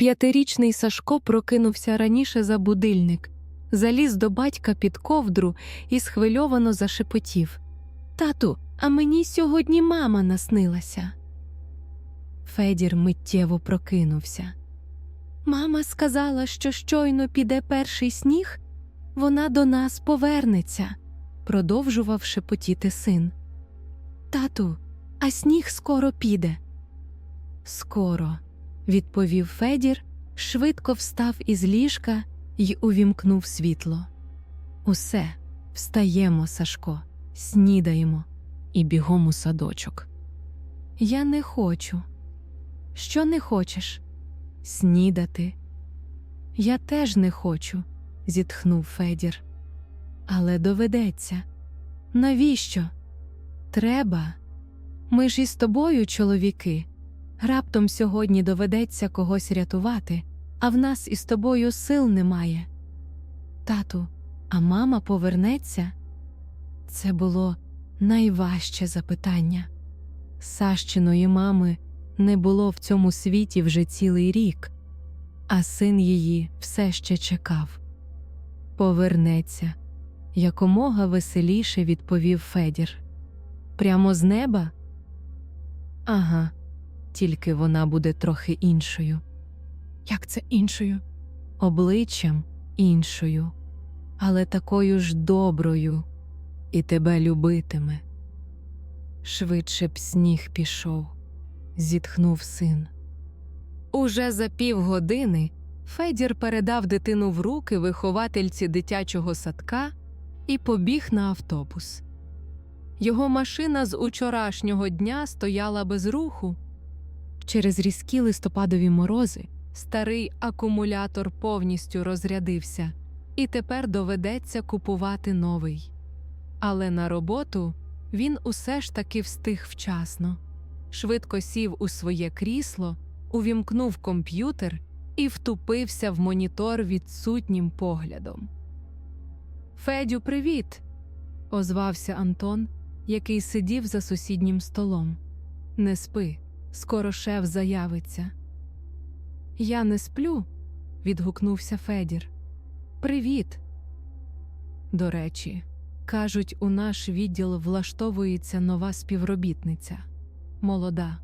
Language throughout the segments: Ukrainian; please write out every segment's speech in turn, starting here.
П'ятирічний Сашко прокинувся раніше за будильник, заліз до батька під ковдру і схвильовано зашепотів. Тату, а мені сьогодні мама наснилася. Федір миттєво прокинувся. Мама сказала, що щойно піде перший сніг, вона до нас повернеться, продовжував шепотіти син. Тату, а сніг скоро піде. Скоро, відповів Федір, швидко встав із ліжка й увімкнув світло. Усе, встаємо, Сашко, снідаємо і бігом у садочок. Я не хочу. Що не хочеш? Снідати. Я теж не хочу, зітхнув Федір. Але доведеться. Навіщо? Треба. Ми ж із тобою, чоловіки. Раптом сьогодні доведеться когось рятувати, а в нас із тобою сил немає. Тату, а мама повернеться? Це було найважче запитання. Сащиної мами не було в цьому світі вже цілий рік, а син її все ще чекав. Повернеться, якомога веселіше відповів Федір. Прямо з неба? Ага, тільки вона буде трохи іншою. Як це іншою? Обличчям іншою, але такою ж доброю, і тебе любитиме. Швидше б сніг пішов, зітхнув син. Уже за півгодини Федір передав дитину в руки виховательці дитячого садка і побіг на автобус. Його машина з учорашнього дня стояла без руху. Через різкі листопадові морози старий акумулятор повністю розрядився, і тепер доведеться купувати новий. Але на роботу він усе ж таки встиг вчасно. Швидко сів у своє крісло, увімкнув комп'ютер і втупився в монітор відсутнім поглядом. Федю, привіт! озвався Антон, який сидів за сусіднім столом. Не спи, скоро шеф заявиться. Я не сплю, відгукнувся Федір. Привіт. До речі, кажуть, у наш відділ влаштовується нова співробітниця, молода,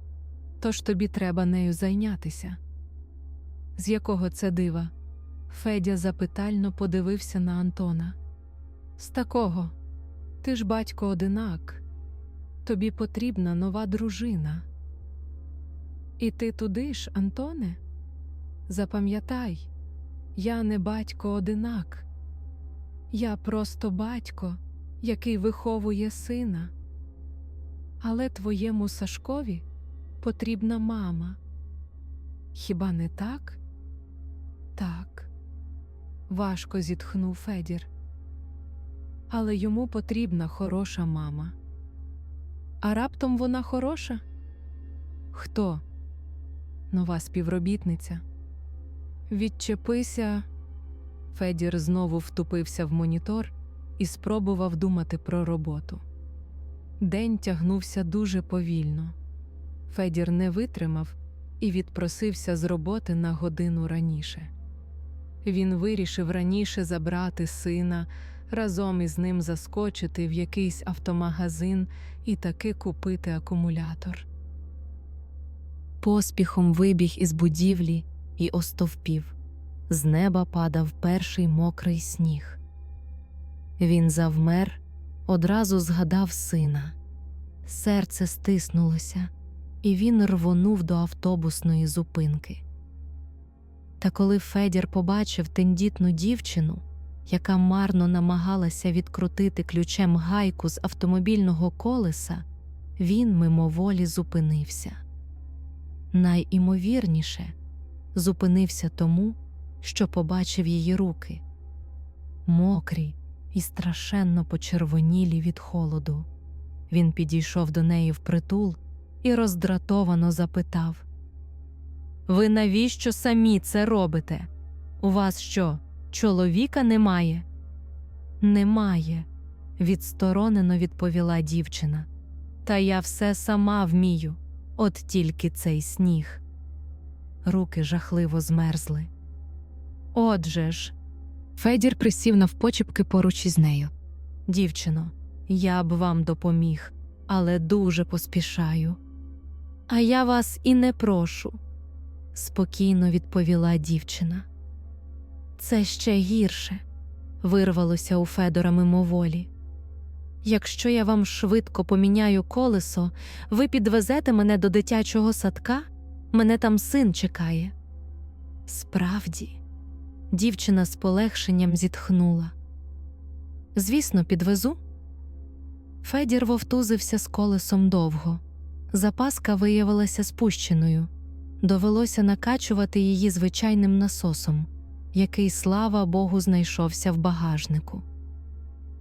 тож тобі треба нею зайнятися. З якого це дива? Федя запитально подивився на Антона. З такого, ти ж батько одинак, тобі потрібна нова дружина. І ти туди ж, Антоне? Запам'ятай, я не батько одинак, я просто батько, який виховує сина. Але твоєму Сашкові потрібна мама. Хіба не так? Так, важко зітхнув Федір. Але йому потрібна хороша мама. А раптом вона хороша? Хто? Нова співробітниця. Відчепися. Федір знову втупився в монітор і спробував думати про роботу. День тягнувся дуже повільно. Федір не витримав і відпросився з роботи на годину раніше. Він вирішив раніше забрати сина, разом із ним заскочити в якийсь автомагазин і таки купити акумулятор. Поспіхом вибіг із будівлі і остовпів. З неба падав перший мокрий сніг. Він завмер, одразу згадав сина. Серце стиснулося, і він рвонув до автобусної зупинки. Та коли Федір побачив тендітну дівчину, яка марно намагалася відкрутити ключем гайку з автомобільного колеса, він мимоволі зупинився. Найімовірніше, зупинився тому, що побачив її руки мокрі і страшенно почервонілі від холоду. Він підійшов до неї впритул і роздратовано запитав Ви навіщо самі це робите? У вас що, чоловіка немає? Немає, відсторонено відповіла дівчина. Та я все сама вмію, от тільки цей сніг. руки жахливо змерзли. Отже ж, Федір присів навпочіпки поруч із нею. Дівчино, я б вам допоміг, але дуже поспішаю. А я вас і не прошу, спокійно відповіла дівчина. Це ще гірше, вирвалося у Федора мимоволі. Якщо я вам швидко поміняю колесо, ви підвезете мене до дитячого садка, мене там син чекає. Справді, дівчина з полегшенням зітхнула. Звісно, підвезу. Федір вовтузився з колесом довго. Запаска виявилася спущеною. Довелося накачувати її звичайним насосом, який, слава Богу, знайшовся в багажнику.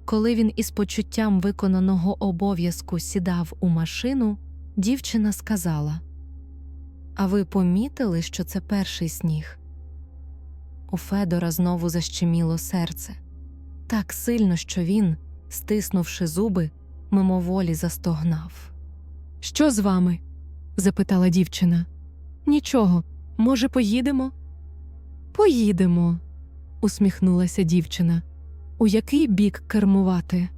Коли він із почуттям виконаного обов'язку сідав у машину, дівчина сказала: А ви помітили, що це перший сніг? У Федора знову защеміло серце так сильно, що він, стиснувши зуби, мимоволі застогнав. Що з вами? запитала дівчина. Нічого, може, поїдемо? Поїдемо, усміхнулася дівчина. У який бік кермувати?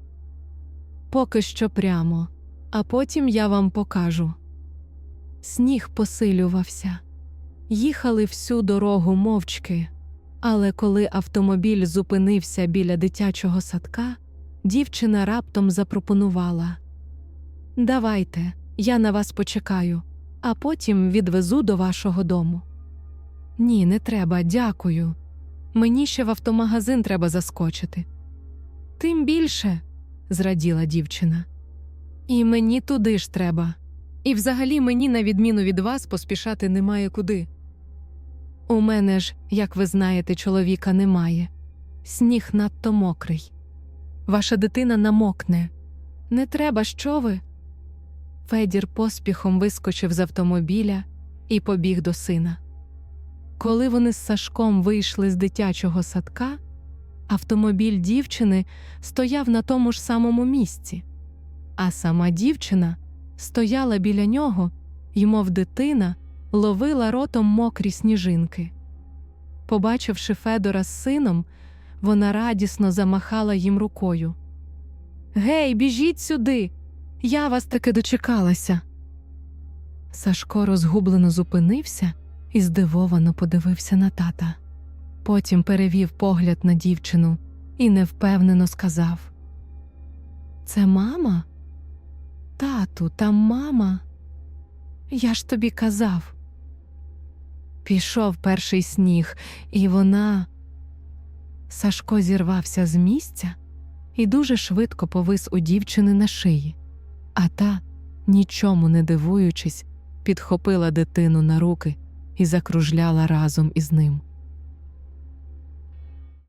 Поки що прямо, а потім я вам покажу. Сніг посилювався. Їхали всю дорогу мовчки, але коли автомобіль зупинився біля дитячого садка, дівчина раптом запропонувала Давайте, я на вас почекаю, а потім відвезу до вашого дому. Ні, не треба, дякую. Мені ще в автомагазин треба заскочити. Тим більше, зраділа дівчина. І мені туди ж треба. І взагалі мені, на відміну від вас, поспішати немає куди. У мене ж, як ви знаєте, чоловіка немає. Сніг надто мокрий. Ваша дитина намокне. Не треба, що ви? Федір поспіхом вискочив з автомобіля і побіг до сина. Коли вони з Сашком вийшли з дитячого садка, автомобіль дівчини стояв на тому ж самому місці, а сама дівчина стояла біля нього й, мов дитина, ловила ротом мокрі сніжинки. Побачивши Федора з сином, вона радісно замахала їм рукою. Гей, біжіть сюди! Я вас таки дочекалася. Сашко розгублено зупинився і здивовано подивився на тата. Потім перевів погляд на дівчину і невпевнено сказав: Це мама? Тату, там мама. Я ж тобі казав. Пішов перший сніг, і вона. Сашко зірвався з місця і дуже швидко повис у дівчини на шиї, а та, нічому не дивуючись, підхопила дитину на руки і закружляла разом із ним.